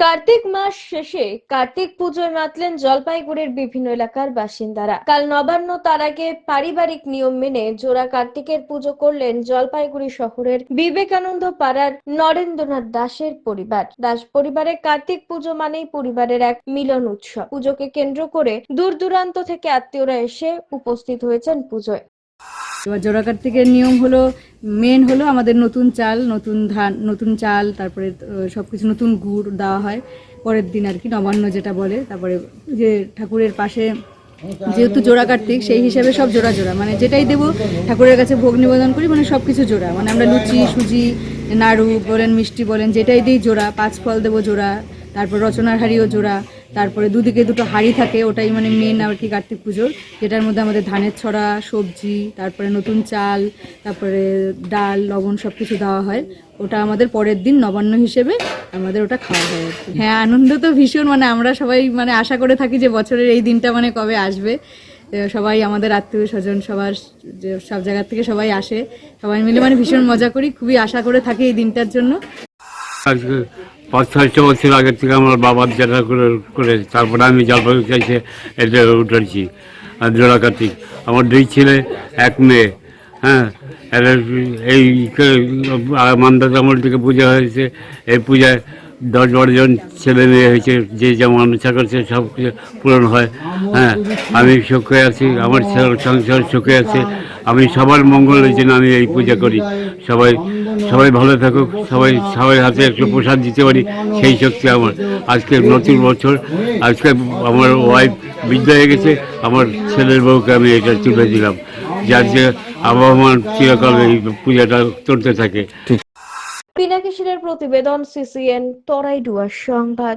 কার্তিক মাস শেষে কার্তিক পুজোয় মাতলেন জলপাইগুড়ির বিভিন্ন এলাকার বাসিন্দারা। কাল নবান্ন তার আগে পারিবারিক নিয়ম মেনে জোড়া কার্তিকের পুজো করলেন জলপাইগুড়ি শহরের বিবেকানন্দ পাড়ার নরেন্দ্রনাথ দাসের পরিবার। দাস পরিবারে কার্তিক পুজো মানেই পরিবারের এক মিলন উৎসব। পুজোকে কেন্দ্র করে দূর দূরান্ত থেকে আত্মীয়রা এসে উপস্থিত হয়েছেন পুজোয়। এবার জোড়া কার্তিকের নিয়ম হলো মেন হলো আমাদের নতুন চাল, নতুন ধান, নতুন চাল, তারপরে সব কিছু নতুন গুড় দেওয়া হয়। পরের দিন আর কি, নবান্ন যেটা বলে, তারপরে যে ঠাকুরের পাশে যেহেতু জোড়া কার্তিক, সেই হিসাবে সব জোড়া জোড়া। মানে যেটাই দেবো, ঠাকুরের কাছে ভোগ নিবেদন করি মানে সব কিছু জোড়া। মানে আমরা লুচি, সুজি, নাড়ু বলেন, মিষ্টি বলেন, যেটাই দিই জোড়া, পাঁচ ফল দেবো জোড়া, তারপর রচনার হাড়িও জোড়া তারপরে দুদিকে দুটো হাড়ি থাকে, ওটাই মানে মেন আর কি কার্তিক পুজোর, যেটার মধ্যে আমাদের ধানের ছড়া, সবজি, তারপরে নতুন চাল, তারপরে ডাল, লবণ সব কিছু দেওয়া হয়। ওটা আমাদের পরের দিন নবান্ন হিসেবে আমাদের ওটা খাওয়া হয়। হ্যাঁ আনন্দ তো ভীষণ মানে আমরা সবাই মানে আশা করে থাকি যে বছরের এই দিনটা মানে কবে আসবে। সবাই আমাদের আত্মীয় স্বজন, সবার সব জায়গা থেকে সবাই আসে। সবাই মিলে মানে ভীষণ মজা করি, খুবই আশা করে থাকি এই দিনটার জন্য। পাঁচ ছয়টা বছর আগের থেকে আমার বাবার যাত্রা করে করে, তারপরে আমি জলপাইগুড়ি চাইছে এটা উঠেছি, আর জোড়া কার্তিক আমার দুই ছেলে, এক মেয়ে হ্যাঁ? এই মান্দাজ আমল থেকে পূজা হয়েছে। এই পূজায় দশ বারো জন ছেলে মেয়ে হয়েছে, যে যেমন ইচ্ছা করছে সব কিছু পূরণ হয় হ্যাঁ? আমি সুখে আছি, আমার ছেলে সংসার সুখে আছে। আমি সবার মঙ্গলের জন্য আমি এই পূজা করি। সবাই সবাই ভালো থাকুক, সবাই সবাই হাতে একটু প্রসাদ দিতে পারি, সেই শক্তি আমার। আজকে নতুন বছর, আজকে আমার ওয়াইফ বৃদ্ধ হয়ে গেছে, আমার ছেলের বউকে আমি এটা তুলে দিলাম, যার যে আবহমান চিরকাল এই পূজাটা চলতে থাকে। পিনাকিশিরের প্রতিবেদন, সিসিএন তরাইডুয়ার সংবাদ।